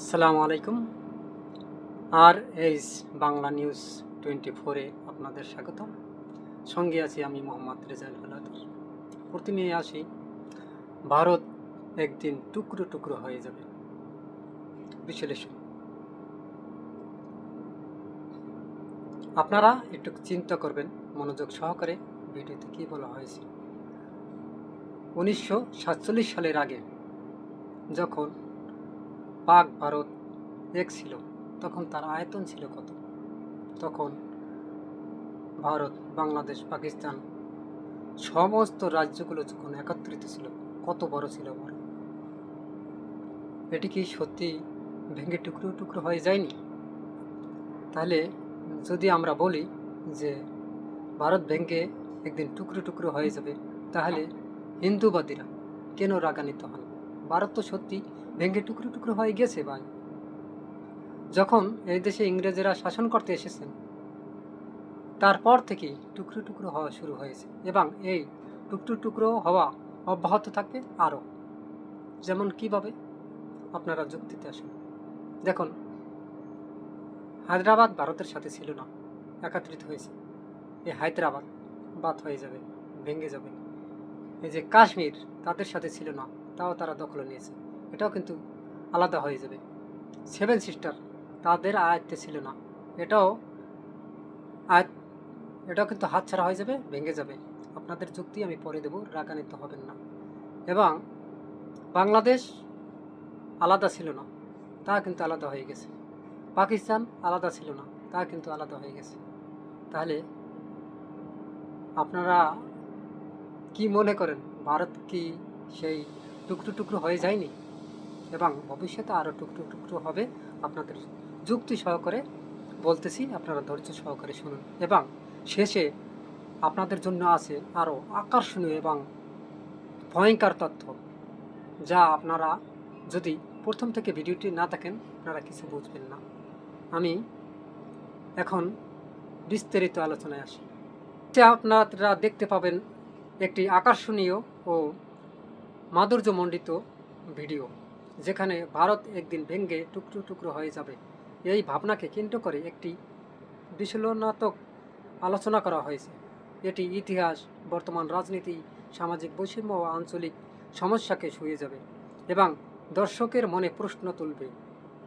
আসসালামু আলাইকুম। R H Bangla news twenty ফোরে আপনাদের স্বাগতম। সঙ্গে আছি আমি মোহাম্মদ রেজাল হলাদার। প্রতিনিয়ে আসি, ভারত একদিন টুকরো টুকরো হয়ে যাবে। বিশ্লেষণ। আপনারা একটু চিন্তা করবেন, মনোযোগ সহকারে ভিডিওতে কী বলা হয়েছে। উনিশশো সাতচল্লিশ সালের আগে যখন পাক ভারত এক ছিল তখন তার আয়তন ছিল কত? তখন ভারত, বাংলাদেশ, পাকিস্তান সমস্ত রাজ্যগুলো যখন একত্রিত ছিল, কত বড় ছিল ভারত এটি কি সত্যি ভেঙে টুকরো টুকরো হয়ে যায়নি? তাহলে যদি আমরা বলি যে ভারত ভেঙে একদিন টুকরো টুকরো হয়ে যাবে, তাহলে হিন্দুবাদীরা কেন রাগান্বিত হন? ভারত তো সত্যি ভেঙে টুকরো টুকরো হয়ে গেছে ভাই। যখন এই দেশে ইংরেজেরা শাসন করতে এসেছেন, তারপর থেকেই টুকরো টুকরো হওয়া শুরু হয়েছে এবং এই টুকরো টুকরো হওয়া অব্যাহত থাকবে আরও। যেমন কীভাবে? আপনারা যুক্তিতে আসুন। দেখুন, হায়দ্রাবাদ ভারতের সাথে ছিল না, একাত্রিত হয়েছে। এই হায়দ্রাবাদ বাদ হয়ে যাবে, ভেঙে যাবে। এই যে কাশ্মীর তাদের সাথে ছিল না, তাও তারা দখলে নিয়েছে। এটাও কিন্তু আলাদা হয়ে যাবে। সেভেন সিস্টার তাদের আয়ত্তে ছিল না। এটাও আয়ত এটাও কিন্তু হাতছাড়া হয়ে যাবে, ভেঙে যাবে। আপনাদের যুক্তি আমি পরে দেব, রাগান্বিত হবেন না। এবং বাংলাদেশ আলাদা ছিল না, তা কিন্তু আলাদা হয়ে গেছে। পাকিস্তান আলাদা ছিল না, তা কিন্তু আলাদা হয়ে গেছে। তাহলে আপনারা কি মনে করেন, ভারত কি সেই টুকরো টুকরো হয়ে যায়নি? এবং ভবিষ্যতে আরও টুকরো টুকরো হবে আপনাদের যুক্তি সহকারে বলতেছি, আপনারা ধৈর্য সহকারে শুনুন। এবং শেষে আপনাদের জন্য আছে আরও আকর্ষণীয় এবং ভয়ঙ্কর তথ্য, যা আপনারা যদি প্রথম থেকে ভিডিওটি না দেখেন, আপনারা কিছু বুঝবেন না। আমি এখন বিস্তারিত আলোচনায় আসি। আপনারা দেখতে পাবেন একটি আকর্ষণীয় ও মাধুর্যমণ্ডিত ভিডিও। যেখানে ভারত একদিন ভেঙ্গে টুকরো টুকরো হয়ে যাবে। এই ভাবনাকে কেন্দ্র করে একটি বিশ্লেষণাত্মক আলোচনা করা হয়েছে। এটি ইতিহাস, বর্তমান রাজনীতি, সামাজিক বৈষম্য ও আঞ্চলিক সমস্যাকে শুয়ে যাবে এবং দর্শকের মনে প্রশ্ন তুলবে,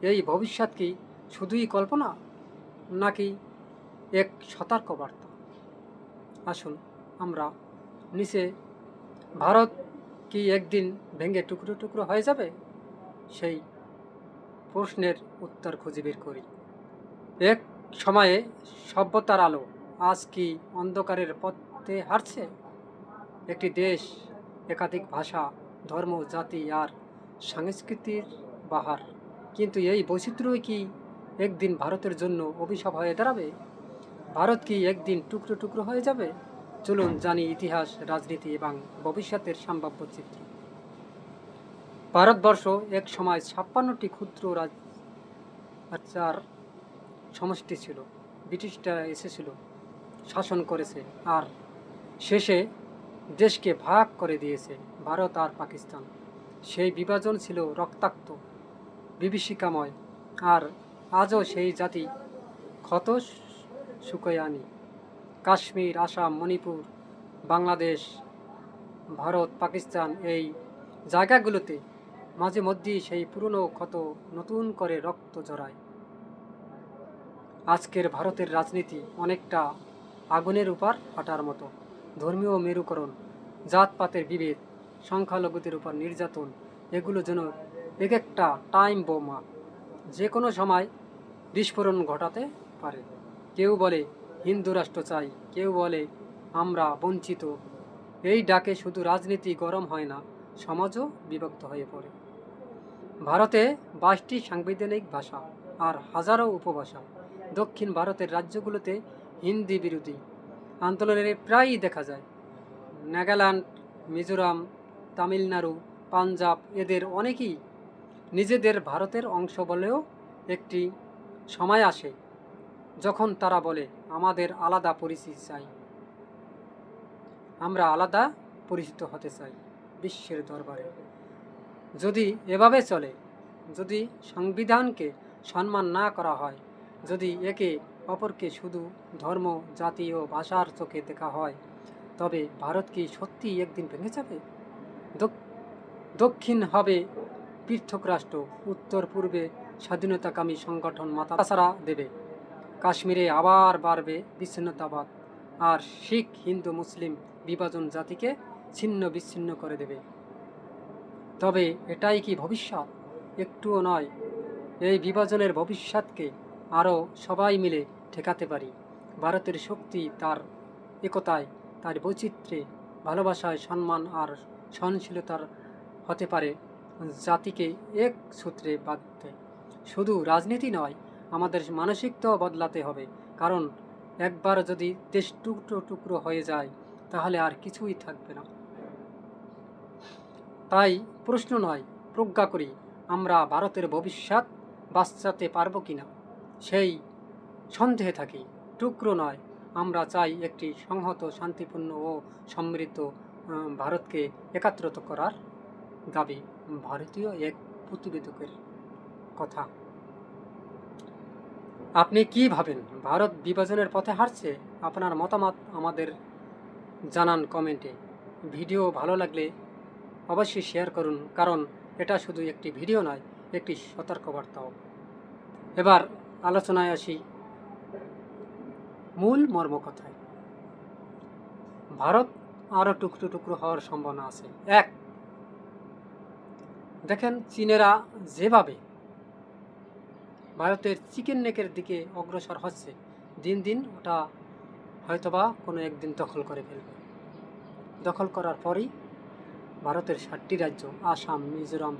এই ভবিষ্যৎ কি শুধুই কল্পনা নাকি এক সতর্ক বার্তা আসুন, আমরা নিচে, ভারত কি একদিন ভেঙে টুকরো টুকরো হয়ে যাবে? সেই প্রশ্নের উত্তর খুঁজে বের করি। এক সময়ে সভ্যতার আলো আজ কি অন্ধকারের পথে হারছে একটি দেশ, একাধিক ভাষা, ধর্ম, জাতি আর সংস্কৃতির বাহার। কিন্তু এই বৈচিত্র্যই কি একদিন ভারতের জন্য অভিশাপ হয়ে দাঁড়াবে? ভারত কি একদিন টুকরো টুকরো হয়ে যাবে? চলুন জানি ইতিহাস, রাজনীতি এবং ভবিষ্যতের সম্ভাব্য চিত্র। ভারতবর্ষ এক সময় ছাপ্পান্নটি ক্ষুদ্র রাজ্যার সমষ্টি ছিল। ব্রিটিশরা এসেছিল, শাসন করেছে আর শেষে দেশকে ভাগ করে দিয়েছে ভারত আর পাকিস্তান। সেই বিভাজন ছিল রক্তাক্ত, বিভীষিকাময় আর আজও সেই জাতি ক্ষত শুকোয় আনি কাশ্মীর, আসাম, মণিপুর, বাংলাদেশ, ভারত, পাকিস্তান এই জায়গাগুলোতে মাঝে মধ্যেই সেই পুরনো ক্ষত নতুন করে রক্ত জড়ায়। আজকের ভারতের রাজনীতি অনেকটা আগুনের উপর ফাটার মতো। ধর্মীয় মেরুকরণ, জাতপাতের বিভেদ, সংখ্যালঘুদের উপর নির্যাতন, এগুলো যেন এক একটা টাইম বোমা। যে কোনো সময় বিস্ফোরণ ঘটাতে পারে। কেউ বলে হিন্দু রাষ্ট্র চাই, কেউ বলে আমরা বঞ্চিত। এই ডাকে শুধু রাজনীতি গরম হয় না, সমাজও বিভক্ত হয়ে পড়ে। ভারতে বাইশটি সাংবিধানিক ভাষা আর হাজারো উপভাষা। দক্ষিণ ভারতের রাজ্যগুলোতে হিন্দি বিরোধী। আন্দোলনের প্রায়ই দেখা যায়। নাগাল্যান্ড, মিজোরাম, তামিলনাড়ু, পাঞ্জাব এদের অনেকেই নিজেদের ভারতের অংশ বলেও একটি সময় আসে, যখন তারা বলে, আমাদের আলাদা পরিচিতি চাই। আমরা আলাদা পরিচিত হতে চাই বিশ্বের দরবারে। যদি এভাবে চলে, যদি সংবিধানকে সম্মান না করা হয়, যদি একে অপরকে শুধু ধর্ম, জাতি ও ভাষার চোখে দেখা হয়, তবে ভারত কি সত্যিই একদিন ভেঙে যাবে? দক্ষিণ হবে পৃথক রাষ্ট্র উত্তর পূর্বে স্বাধীনতাকামী সংগঠন মাথাছাড়া দেবে। কাশ্মীরে আবার বাড়বে বিচ্ছিন্নতাবাদ, আর শিখ, হিন্দু, মুসলিম বিভাজন জাতিকে ছিন্ন বিচ্ছিন্ন করে দেবে। তবে এটাই কি ভবিষ্যৎ? একটুও নয়। এই বিভাজনের ভবিষ্যৎকে আরও সবাই মিলে ঠেকাতে পারি। ভারতের শক্তি তার একতায়, তার বৈচিত্র্যে, ভালোবাসায় সম্মান আর সহনশীলতার হতে পারে। জাতিকে এক সূত্রে বাঁধতে। শুধু রাজনীতি নয়, আমাদের মানসিকতাও বদলাতে হবে। কারণ একবার যদি দেশ টুকরো টুকরো হয়ে যায়, তাহলে আর কিছুই থাকবে না। তাই প্রশ্ন নয়, প্রজ্ঞা করি আমরা ভারতের ভবিষ্যৎ বাঁচাতে পারব কিনা। সেই সন্দেহে থাকি, টুকরো নয়, আমরা চাই একটি সংহত, শান্তিপূর্ণ ও সমৃদ্ধ ভারতকে একাত্রত করার দাবি ভারতীয় এক প্রতিবেদকের কথা। আপনি কি ভাবেন? ভারত বিভাজনের পথে হারছে আপনার মতামত আমাদের জানান কমেন্টে। ভিডিও ভালো লাগলে অবশ্যই শেয়ার করুন, কারণ এটা শুধু একটি ভিডিও নয়, একটি সতর্কবার্তাও। এবার আলোচনায় আসি মূল মর্মকথায়। ভারত আরও টুকরো টুকরো হওয়ার সম্ভাবনা আছে। এক, দেখেন চীনেরা যেভাবে ভারতের চিকেন নেকের দিকে অগ্রসর হচ্ছে, দিন দিন ওটা হয়তোবা কোনো একদিন দখল করে ফেলবে। দখল করার পরেই ভারতের সাতটি রাজ্য, আসাম, মিজোরাম,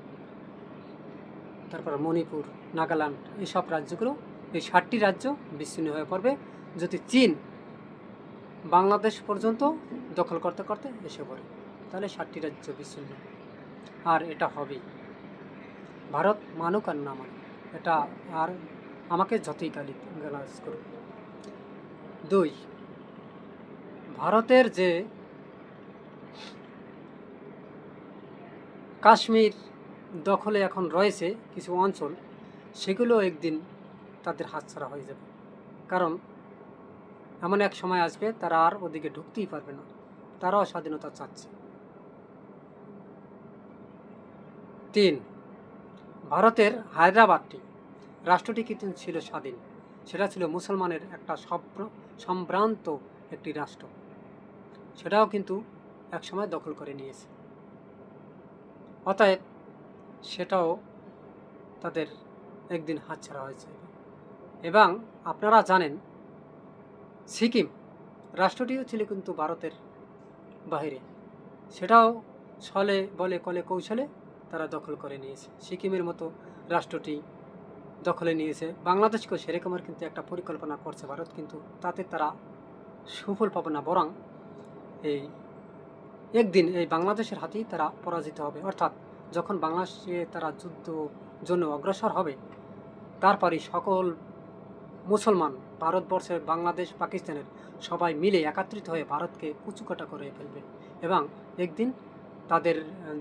তারপর মণিপুর, নাগাল্যান্ড এইসব রাজ্যগুলো এই সাতটি রাজ্য বিচ্ছিন্ন হয়ে পড়বে যদি চীন বাংলাদেশ পর্যন্ত দখল করতে করতে এসে পড়ে, তাহলে সাতটি রাজ্য বিচ্ছিন্ন। আর এটা হবেই। ভারত মানুক আর না মানুক, এটা আর আমাকে যতই গালি গালাজ করুক। দুই, ভারতের যে কাশ্মীর দখলে এখন রয়েছে কিছু অঞ্চল, সেগুলো একদিন তাদের হাতছাড়া হয়ে যাবে। কারণ এমন এক সময় আসবে, তারা আর ওদিকে ঢুকতেই পারবে না। তারাও স্বাধীনতা চাচ্ছে। তিন, ভারতের হায়দ্রাবাদটি রাষ্ট্রটি কিন্তু ছিল স্বাধীন? সেটা ছিল মুসলমানের একটা সব্র- সম্ভ্রান্ত একটি রাষ্ট্র। সেটাও কিন্তু একসময় দখল করে নিয়েছে। অতএব সেটাও তাদের একদিন হাতছাড়া হয়েছে। এবং আপনারা জানেন, সিকিম রাষ্ট্রটিও ছিল কিন্তু ভারতের বাহিরে। সেটাও ছলে বলে কলে কৌশলে তারা দখল করে নিয়েছে। সিকিমের মতো রাষ্ট্রটি দখলে নিয়েছে। বাংলাদেশকেও সেরকমের কিন্তু একটা পরিকল্পনা করছে ভারত, কিন্তু তাতে তারা সুফল পাবে না, বরং এই একদিন এই বাংলাদেশের হাতেই তারা পরাজিত হবে। অর্থাৎ যখন বাংলাদেশে তারা যুদ্ধ জন্য অগ্রসর হবে তারপরে সকল মুসলমান ভারতবর্ষের বাংলাদেশ, পাকিস্তানের সবাই মিলে একত্রিত হয়ে ভারতকে কুচুকাটা করে ফেলবে এবং একদিন তাদের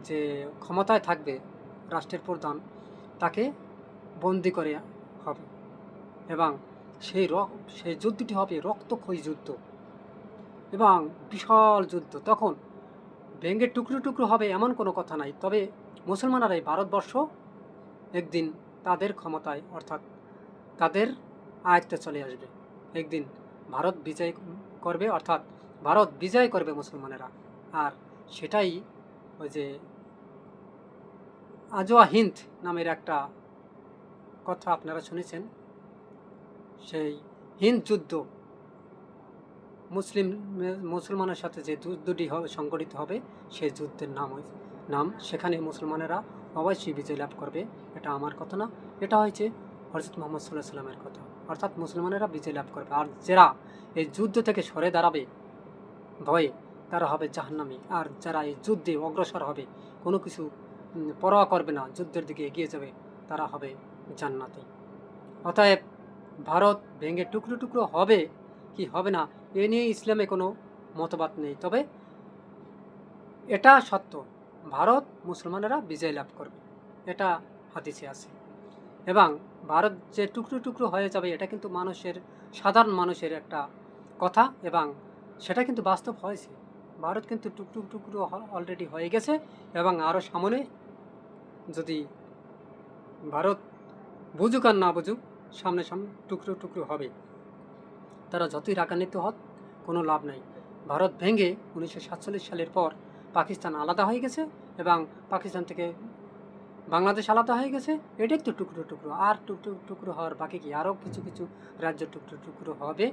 যে ক্ষমতায় থাকবে রাষ্ট্রের প্রধান, তাকে বন্দি করে হবে এবং সেই সেই যুদ্ধটি হবে রক্তক্ষয়ী যুদ্ধ এবং বিশাল যুদ্ধ। তখন ভেঙে টুকরো টুকরো হবে এমন কোনো কথা নাই। তবে মুসলমানরা এই ভারতবর্ষ একদিন তাদের ক্ষমতায়, অর্থাৎ তাদের আয়ত্তে চলে আসবে। একদিন ভারত বিজয় করবে, অর্থাৎ ভারত বিজয় করবে মুসলমানেরা। আর সেটাই ওই যে আজোয়া হিন্দ নামের একটা কথা আপনারা শুনেছেন, সেই হিন্দ যুদ্ধ। মুসলিম, মুসলমানের সাথে যে যুদ্ধটি হবে সংগঠিত হবে সেই যুদ্ধের নাম নাম সেখানে মুসলমানেরা অবশ্যই বিজয় লাভ করবে, এটা আমার কথা না। এটা হয়েছে হজরত মোহাম্মদ সাল্লাহ সাল্লামের কথা। অর্থাৎ মুসলমানেরা বিজয় লাভ করবে। আর যারা এই যুদ্ধ থেকে সরে দাঁড়াবে ভয়ে, তারা হবে জাহান্নামি। আর যারা এই যুদ্ধে অগ্রসর হবে, কোনো কিছু পরোয়া করবে না, যুদ্ধের দিকে এগিয়ে যাবে, তারা হবে জান্নাতে। অতএব ভারত ভেঙে টুকরো টুকরো হবে কি হবে না? এ নিয়ে ইসলামে কোনো মতবাদ নেই। তবে এটা সত্য। ভারত মুসলমানেরা বিজয় লাভ করবে। এটা হাদিসে আছে। এবং ভারত যে টুকরো টুকরো হয়ে যাবে, এটা কিন্তু মানুষের, সাধারণ মানুষের একটা কথা। এবং সেটা কিন্তু বাস্তব হয়েছে। ভারত কিন্তু টুকরো টুকরো অলরেডি হয়ে গেছে। এবং আরও সামনে যদি ভারত বুঝুক আর না বুঝুক সামনে সামনে টুকরো টুকরো হবে। তারা যতই রাগান্বিত হত কোনো লাভ নাই। ভারত ভেঙে উনিশশো সাতচল্লিশ সালের পর পাকিস্তান আলাদা হয়ে গেছে এবং পাকিস্তান থেকে বাংলাদেশ আলাদা হয়ে গেছে। এটাই তো টুকরো টুকরো। আর টুকরো টুকরো হওয়ার বাকি কি? আরও কিছু কিছু রাজ্য টুকরো টুকরো হবে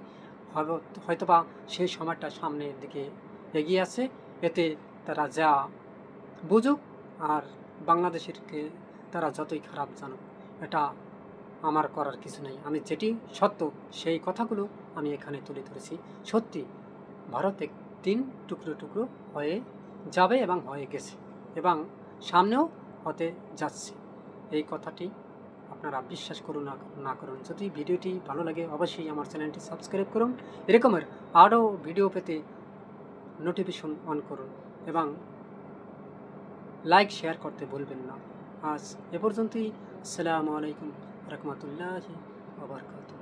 হয়তোবা সেই সময়টা সামনের দিকে এগিয়ে আছে। এতে তারা যা বুঝুক, আর বাংলাদেশেরকে তারা যতই খারাপ জানুক, এটা আমার করার কিছু নেই। আমি যেটি সত্য, সেই কথাগুলো আমি এখানে তুলে ধরেছি। সত্যি, ভারত একদিন টুকরো টুকরো হয়ে যাবে এবং হয়ে গেছে এবং সামনেও হতে যাচ্ছে। এই কথাটি আপনারা বিশ্বাস করুন না করুন। যদি ভিডিওটি ভালো লাগে, অবশ্যই আমার চ্যানেলটি সাবস্ক্রাইব করুন। এরকমের আরও ভিডিও পেতে নোটিফিকেশন অন করুন এবং লাইক, শেয়ার করতে ভুলবেন না। আজ এ পর্যন্তই। আসসালামু আলাইকুম। ورحمة الله وبركاته.